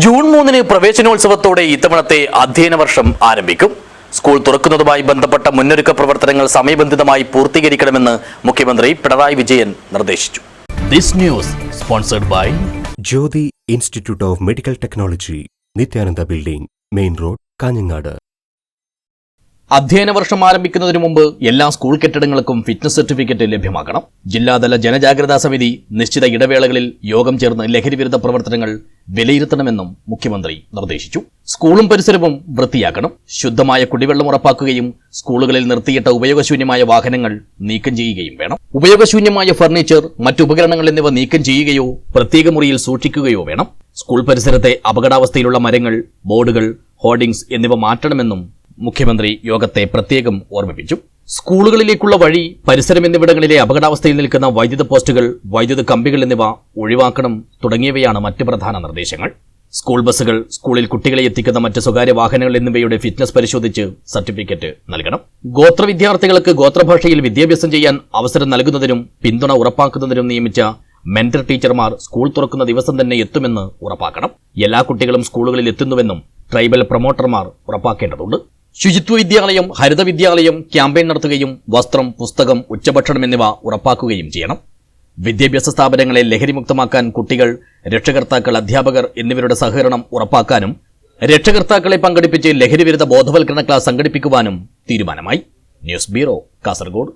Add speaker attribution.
Speaker 1: June മൂന്നിന് പ്രവേശനോത്സവത്തോടെ ഇത്തവണത്തെ അധ്യയന വർഷം ആരംഭിക്കും. സ്കൂൾ തുറക്കുന്നതുമായി ബന്ധപ്പെട്ട മുന്നൊരുക്ക പ്രവർത്തനങ്ങൾ സമയബന്ധിതമായി പൂർത്തീകരിക്കണമെന്ന് മുഖ്യമന്ത്രി പിണറായി വിജയൻ നിർദ്ദേശിച്ചു. This news sponsored by
Speaker 2: Jyothi institute of medical technology Nithyananda building main road Kanhangad.
Speaker 1: അധ്യയന വർഷം ആരംഭിക്കുന്നതിന് മുമ്പ് എല്ലാ സ്കൂൾ കെട്ടിടങ്ങൾക്കും ഫിറ്റ്നസ് സർട്ടിഫിക്കറ്റ് ലഭ്യമാക്കണം. ജില്ലാതല ജനജാഗ്രതാ സമിതി നിശ്ചിത ഇടവേളകളിൽ യോഗം ചേർന്ന് ലഹരിവിരുദ്ധ പ്രവർത്തനങ്ങൾ വിലയിരുത്തണമെന്നും മുഖ്യമന്ത്രി നിർദ്ദേശിച്ചു. സ്കൂളും പരിസരവും വൃത്തിയാക്കണം. ശുദ്ധമായ കുടിവെള്ളം ഉറപ്പാക്കുകയും സ്കൂളുകളിൽ നിർത്തിയിട്ട ഉപയോഗശൂന്യമായ വാഹനങ്ങൾ നീക്കം ചെയ്യുകയും വേണം. ഉപയോഗശൂന്യമായ ഫർണിച്ചർ മറ്റുപകരണങ്ങൾ എന്നിവ നീക്കം ചെയ്യുകയോ പ്രത്യേക മുറിയിൽ സൂക്ഷിക്കുകയോ വേണം. സ്കൂൾ പരിസരത്തെ അപകടാവസ്ഥയിലുള്ള മരങ്ങൾ ബോർഡുകൾ ഹോർഡിംഗ്സ് എന്നിവ മാറ്റണമെന്നും മുഖ്യമന്ത്രി യോഗത്തെ പ്രത്യേകം ഓർമ്മിപ്പിച്ചു. സ്കൂളുകളിലേക്കുള്ള വഴി പരിസരം എന്നിവിടങ്ങളിലെ അപകടാവസ്ഥയിൽ നിൽക്കുന്ന വൈദ്യുത പോസ്റ്റുകൾ വൈദ്യുത കമ്പികൾ എന്നിവ ഒഴിവാക്കണം തുടങ്ങിയവയാണ് മറ്റ് പ്രധാന നിർദ്ദേശങ്ങൾ. സ്കൂൾ ബസ്സുകൾ സ്കൂളിൽ കുട്ടികളെ എത്തിക്കുന്ന മറ്റ് സ്വകാര്യ വാഹനങ്ങൾ എന്നിവയുടെ ഫിറ്റ്നസ് പരിശോധിച്ച് സർട്ടിഫിക്കറ്റ് നൽകണം. ഗോത്ര വിദ്യാർത്ഥികൾക്ക് ഗോത്രഭാഷയിൽ വിദ്യാഭ്യാസം ചെയ്യാൻ അവസരം നൽകുന്നതിനും പിന്തുണ ഉറപ്പാക്കുന്നതിനും നിയമിച്ച മെന്റർ ടീച്ചർമാർ സ്കൂൾ തുറക്കുന്ന ദിവസം തന്നെ എത്തുമെന്ന് ഉറപ്പാക്കണം. എല്ലാ കുട്ടികളും സ്കൂളുകളിൽ എത്തുന്നുവെന്നും ട്രൈബൽ പ്രൊമോട്ടർമാർ ഉറപ്പാക്കേണ്ടതുണ്ട്. ശുചിത്വ വിദ്യാലയം ഹരിത വിദ്യാലയം ക്യാമ്പയിൻ നടത്തുകയും വസ്ത്രം പുസ്തകം ഉച്ചഭക്ഷണം എന്നിവ ഉറപ്പാക്കുകയും ചെയ്യണം. വിദ്യാഭ്യാസ സ്ഥാപനങ്ങളെ ലഹരിമുക്തമാക്കാൻ കുട്ടികൾ രക്ഷകർത്താക്കൾ അധ്യാപകർ എന്നിവരുടെ സഹകരണം ഉറപ്പാക്കാനും രക്ഷകർത്താക്കളെ പങ്കെടുപ്പിച്ച് ലഹരിവിരുദ്ധ ബോധവൽക്കരണ ക്ലാസ് സംഘടിപ്പിക്കുവാനും തീരുമാനമായി. News bureau Kasaragod.